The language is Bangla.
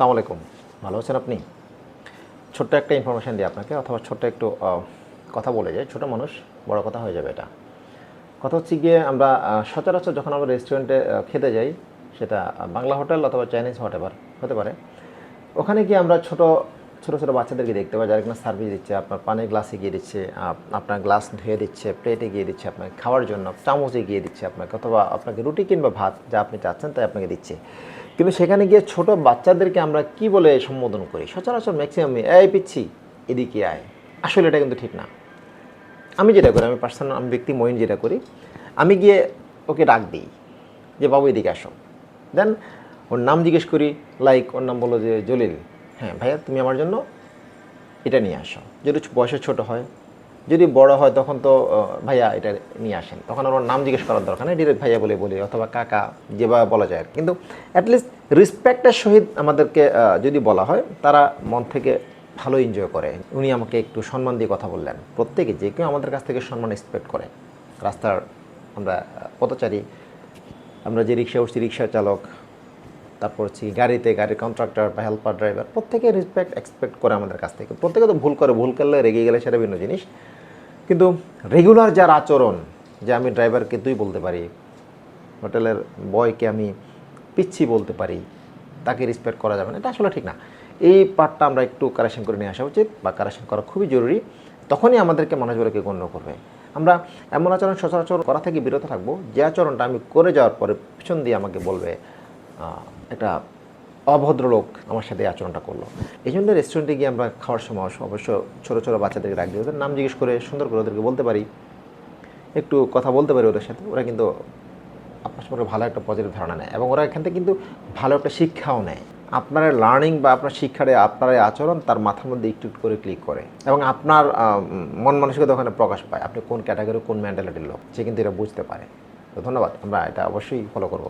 আসসালামু আলাইকুম। ভালো আছেন আপনি? ছোট্ট একটা ইনফরমেশান দিই আপনাকে, অথবা ছোট্ট একটু কথা বলে যাই। ছোটো মানুষ, বড় কথা হয়ে যাবে এটা। কথা হচ্ছে গিয়ে আমরা সচরাচর যখন আমরা রেস্টুরেন্টে খেতে যাই, সেটা বাংলা হোটেল অথবা চাইনিজ হোটেল হতে পারে। ওখানে গিয়ে আমরা ছোট, ছোটো ছোটো বাচ্চাদেরকে দেখতে পাই, যারা কিনা সার্ভিস দিচ্ছে, আপনার পানির গ্লাসে গিয়ে দিচ্ছে আপনার গ্লাস ধুয়ে দিচ্ছে প্লেটে গিয়ে দিচ্ছে, আপনাকে খাওয়ার জন্য, চামচে গিয়ে দিচ্ছে আপনাকে, অথবা আপনাকে রুটি কিংবা ভাত যা আপনি চাচ্ছেন তাই আপনাকে দিচ্ছে। কিন্তু সেখানে গিয়ে ছোট বাচ্চাদেরকে আমরা কি বলে সম্বোধন করি? সচরাচর ম্যাক্সিমাম এই পিচ্ছি, এদিকে আয়। আসলে এটা কিন্তু ঠিক না। আমি যেটা করি, আমি পার্সোনাল আমি ব্যক্তি মইন যেটা করি, আমি গিয়ে ওকে ডাক দিই যে, বাবু, এদিকে আসো। দেন ওর নাম জিজ্ঞেস করি লাইক ওর নাম বলো যে, জলিল হ্যাঁ ভাইয়া, তুমি আমার জন্য এটা নিয়ে আসো। যদি বয়সে ছোট হয় যদি বড় হয় তখন তো ভাইয়া এটা নিয়ে আসেন। তখন ওর নাম জিজ্ঞেস করার দরকার নেই ডিরেক্ট ভাইয়া বলে বলি, অথবা কাকা যেভাবে বলা যায়। কিন্তু অ্যাটলিস্ট রেসপেক্টের সহিত আমাদেরকে যদি বলা হয়, তারা মন থেকে ভালো এনজয় করে। উনি আমাকে একটু সম্মান দিয়ে কথা বললেন। প্রত্যেকে যে কেউ আমাদের কাছ থেকে সম্মান এক্সপেক্ট করে। রাস্তার আমরা পথচারী, আমরা যে রিক্সা উঠছি রিক্সা চালক তারপর হচ্ছে গাড়িতে গাড়ির কন্ট্রাক্টর বা হেল্পার ড্রাইভার প্রত্যেকে রেসপেক্ট এক্সপেক্ট করে আমাদের কাছ থেকে। প্রত্যেকে তো ভুল করে, ভুল করলে রেগে গেলে সেটা ভিন্ন জিনিস। কিন্তু রেগুলার যার আচরণ, যে আমি ড্রাইভারকে তুই বলতে পারি, হোটেলের বয়কে আমি পিচ্ছি বলতে পারি, তাকে রেসপেক্ট করা যাবে না, এটা আসলে ঠিক না। এই পার্টটা আমরা একটু কারেকশন করে নিয়ে আসা উচিত বা কারেকশন করা খুবই জরুরি। তখনই আমাদেরকে মানুষগুলোকে গণ্য করবে। আমরা এমন আচরণ, সচরাচর করা থেকে বিরত থাকব, যে আচরণটা আমি করে যাওয়ার পরে পিছন দিয়ে আমাকে বলবে একটা অভদ্র লোক আমার সাথে আচরণটা করল। এই জন্য রেস্টুরেন্টে গিয়ে আমরা খাওয়ার সময় অবশ্য ছোটো ছোটো বাচ্চাদেরকে রাখি ওদের নাম জিজ্ঞেস করে, সুন্দর করে ওদেরকে বলতে পারি। একটু কথা বলতে পারি ওদের সাথে। ওরা কিন্তু আপনার সম্পর্কে ভালো একটা পজিটিভ ধারণা নেয় এবং ওরা এখান থেকে কিন্তু ভালো একটা শিক্ষাও নেয়। আপনার লার্নিং বা আপনার শিক্ষারে, আপনার আচরণ তার মাথার মধ্যে একটু একটু করে ক্লিক করে এবং আপনার মন মানসিকতা ওখানে প্রকাশ পায়। আপনি কোন ক্যাটাগরি কোন মেন্টালিটির লোক? সে কিন্তু এটা বুঝতে পারে। তো ধন্যবাদ। আমরা এটা অবশ্যই ফলো করব।